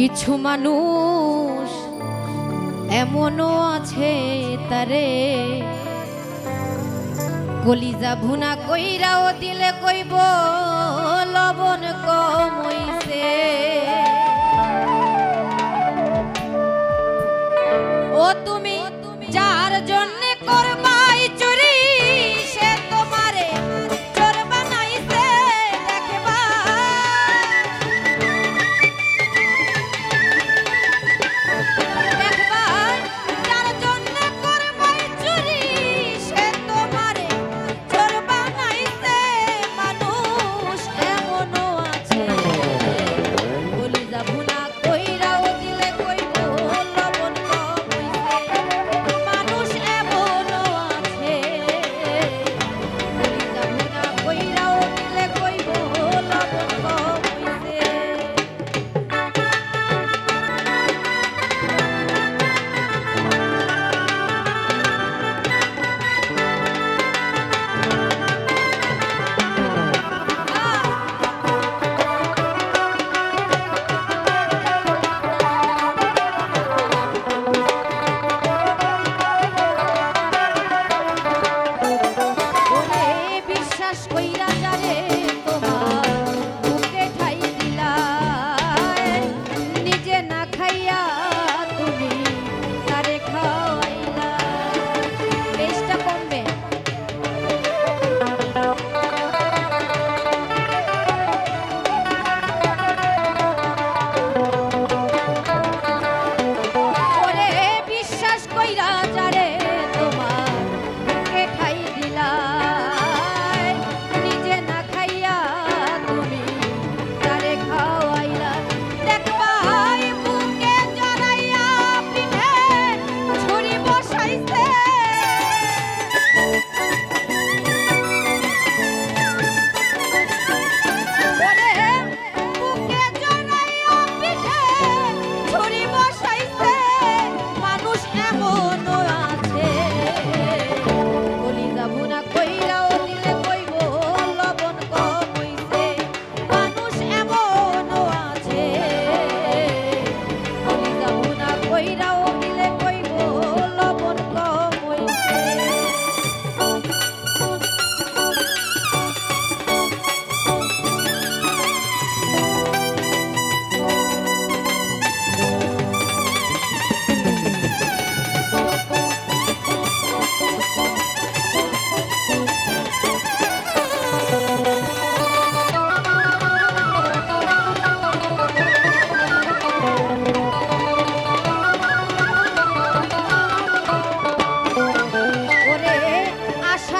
কিছু মানুষ এমনও আছে তারে। কলিজা ভুনা কইরাও দিলে কইব লবণ কর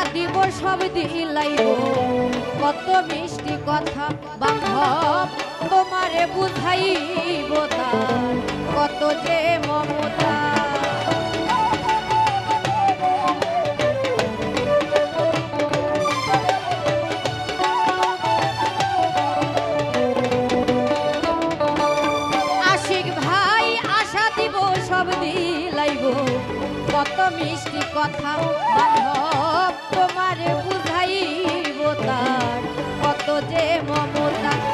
যা দিব সব দিলাইব কত মিষ্টি কথা বান্ধব তোমারে বুঝাইব তার। কত যে মমতা এত মিষ্টি কথা বান্ধব তোমারে বুঝাইব তার কত যে মমতা।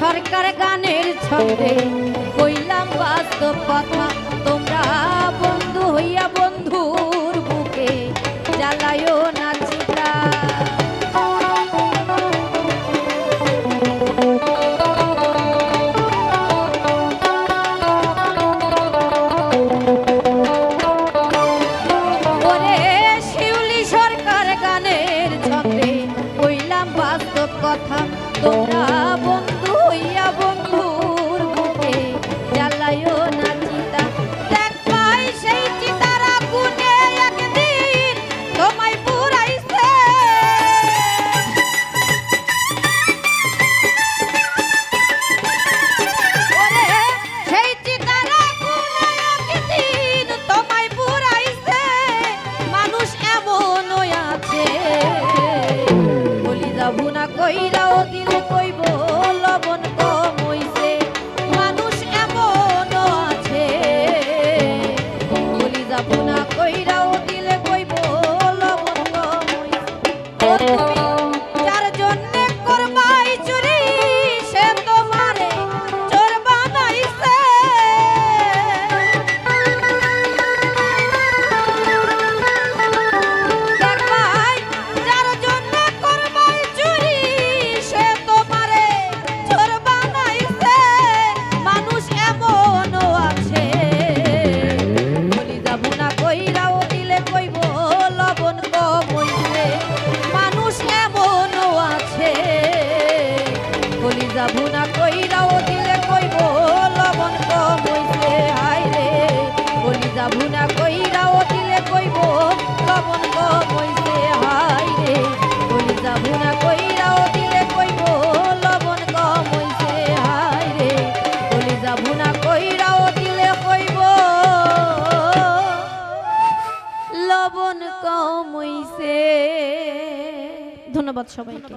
সরকার গানের ছন্দে কইলাম বাস্তব কথা। তোমরা বন্ধু হইয়া বন্ধুর বুকে জ্বালায়ও না কথা। তোমরা ir a সবাইকে।